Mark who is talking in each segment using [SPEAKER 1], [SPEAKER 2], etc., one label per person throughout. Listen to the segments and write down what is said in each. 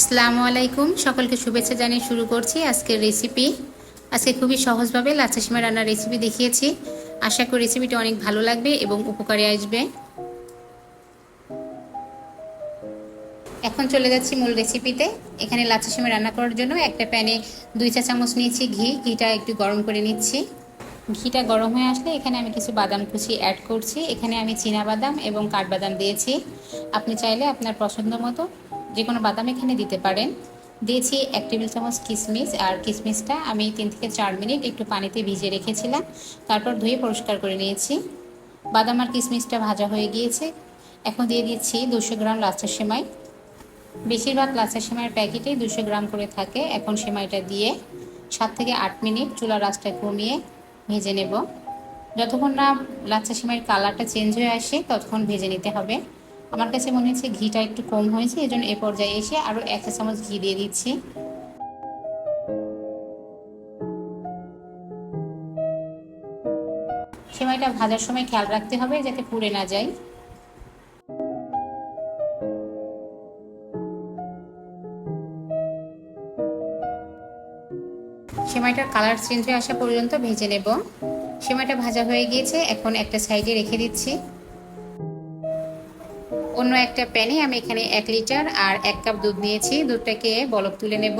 [SPEAKER 1] আসসালামু আলাইকুম। সকলকে শুভেচ্ছা জানিয়ে শুরু করছি আজকের রেসিপি আজকে খুবই সহজভাবে লাচ্ছা সিমা রান্নার রেসিপি দেখিয়েছি। আশা করি রেসিপিটি অনেক ভালো লাগবে এবং উপকারে আসবে। এখন চলে যাচ্ছি মূল রেসিপিতে এখানে লাচ্ছা সিমা রান্না করার জন্য একটা প্যানে দুই চা চামচ নিয়েছি ঘি। ঘিটা একটু গরম করে নিচ্ছি। ঘিটা গরম হয়ে আসলে এখানে আমি কিছু বাদাম কুচি অ্যাড করছি। এখানে আমি চীনা বাদাম এবং কাঠবাদাম দিয়েছি। আপনি চাইলে আপনার পছন্দ মতো যে কোনো বাদাম এখানে দিতে পারেন। দিয়েছি এক টেবিল চামচ কিশমিশ আর কিশমিশটা আমি তিন থেকে চার মিনিট একটু পানিতে ভিজিয়ে রেখেছিলাম। তারপর ধুয়ে পরিষ্কার করে নিয়েছি। বাদাম আর কিশমিশটা ভাজা হয়ে গিয়েছে। এখন দিয়ে দিচ্ছি দুশো গ্রাম লাচ্ছা সেমাই। বেশিরভাগ লাচ্ছা সেমাইয়ের প্যাকেটেই দুশো গ্রাম করে থাকে। এখন সেমাইটা দিয়ে সাত থেকে আট মিনিট চুলা রাসটা কমিয়ে ভেজে নেব। যতক্ষণ না লাচ্ছা সেমাইয়ের কালারটা চেঞ্জ হয়ে আসে, ততক্ষণ ভেজে নিতে হবে। আমার কাছে মনে হচ্ছে ঘিটা একটু কম হয়েছে এই জন্য এ পর্যায়ে এসে আরও এক চামচ ঘি দিয়ে দিচ্ছি। সেমাইটা ভাজার সময় খেয়াল রাখতে হবে যাতে পুড়ে না যায়। সেমাইটার কালার চেঞ্জ হয়ে আসা পর্যন্ত ভেজে নেব। সেমাইটা ভাজা হয়ে গিয়েছে, এখন একটা সাইডে রেখে দিচ্ছি। অন্য একটা প্যানে আমি এখানে এক লিটার আর এক কাপ দুধ নিয়েছি। দুধটাকে বলক তুলে নেব।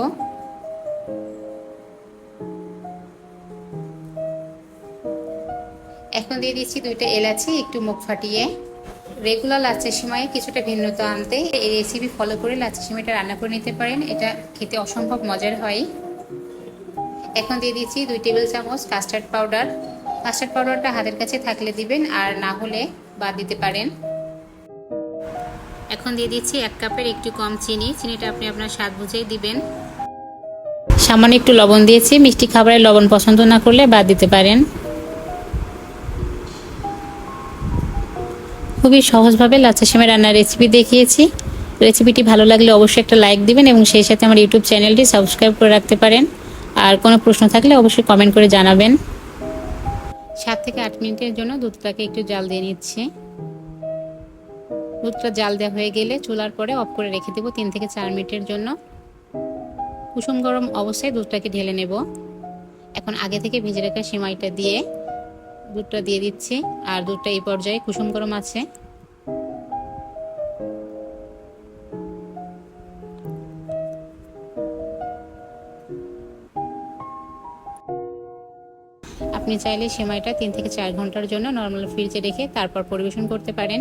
[SPEAKER 1] এখন দিয়ে দিচ্ছি দুইটা এলাচি, একটু মুখ ফাটিয়ে। রেগুলার লাচ্চা সিমাই কিছুটা ভিন্নতা আনতে এই রেসিপি ফলো করে লাচ্চা সিমাইটা রান্না করে নিতে পারেন। এটা খেতে অসম্ভব মজার হয়। এখন দিয়ে দিচ্ছি দুই টেবিল চামচ কাস্টার্ড পাউডার কাস্টার্ড পাউডারটা হাতের কাছে থাকলে দিবেন আর না হলে বাদ দিতে পারেন। এখন দিয়ে দিচ্ছি এক কাপের একটু কম চিনি। চিনিটা আপনি আপনার স্বাদ বুঝেই দিবেন। সামান্য একটু লবণ দিয়েছি। মিষ্টি খাবারের লবণ পছন্দ না করলে বাদ দিতে পারেন। খুবই সহজভাবে লাচ্ছা সেমাই রান্নার রেসিপি দেখিয়েছি। রেসিপিটি ভালো লাগলে অবশ্যই একটা লাইক দিবেন এবং সেই সাথে আমার ইউটিউব চ্যানেলটি সাবস্ক্রাইব করে রাখতে পারেন। আর কোনো প্রশ্ন থাকলে অবশ্যই কমেন্ট করে জানাবেন। সাত থেকে আট মিনিটের জন্য দুধটাকে একটু জাল দিয়ে নিচ্ছি। দুধটা জাল দেওয়া হয়ে গেলে চুলার পরে অফ করে রেখে দেবো তিন থেকে চার মিনিটের জন্য। কুসুম গরম অবস্থায় দুধটাকে ঢেলে নেব। এখন আগে থেকে ভেজে রাখা সেমাইটা দিয়ে দুধটা দিয়ে দিচ্ছি, আর দুধটা এই পর্যায়ে কুসুম গরম আছে। আপনি চাইলে সেমাইটা তিন থেকে চার ঘণ্টার জন্য নর্মাল ফ্রিজে রেখে তারপর পরিবেশন করতে পারেন।